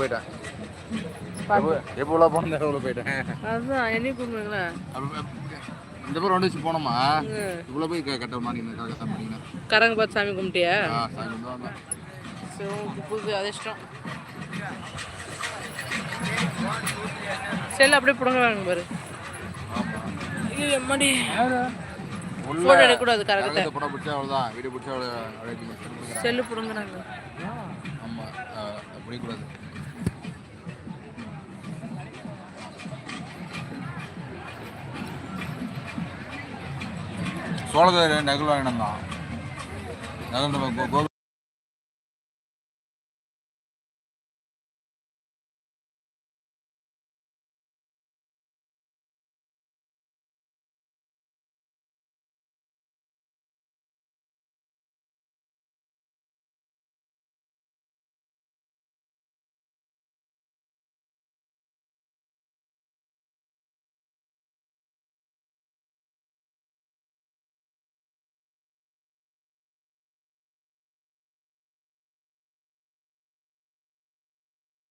போயிட்டேன் எப்போ எப்போ போனேன் எவ்வளோ போயிட்டேன் அதுதான் என்னையும் கூப்பிடுங்களா இந்த பேர் ரெண்டு வச்சு போனோமா? இவ்வளோ போய் கட்ட மாட்டீங்க கரெக்டாக மாட்டீங்க. கரங்க பார்த்து சாமி கும்பிட்டியா? சாமி புது அதிர்ஷ்டம். செல் அப்படியே புடங்க வேணும் பாரு. எம்மாடி. ஃபோட்டோ எடுக்கக்கூடாது கரகத்தை. படம் பிடிச்சா அவ்வளோதான் வீடியோ பிடிச்சா அவ்வளோ செல்லு புடுங்குறாங்க. ஆமாம் அப்படி கூடாது. சோழதேர் நகல் தான் நகல் கோ- கோவில்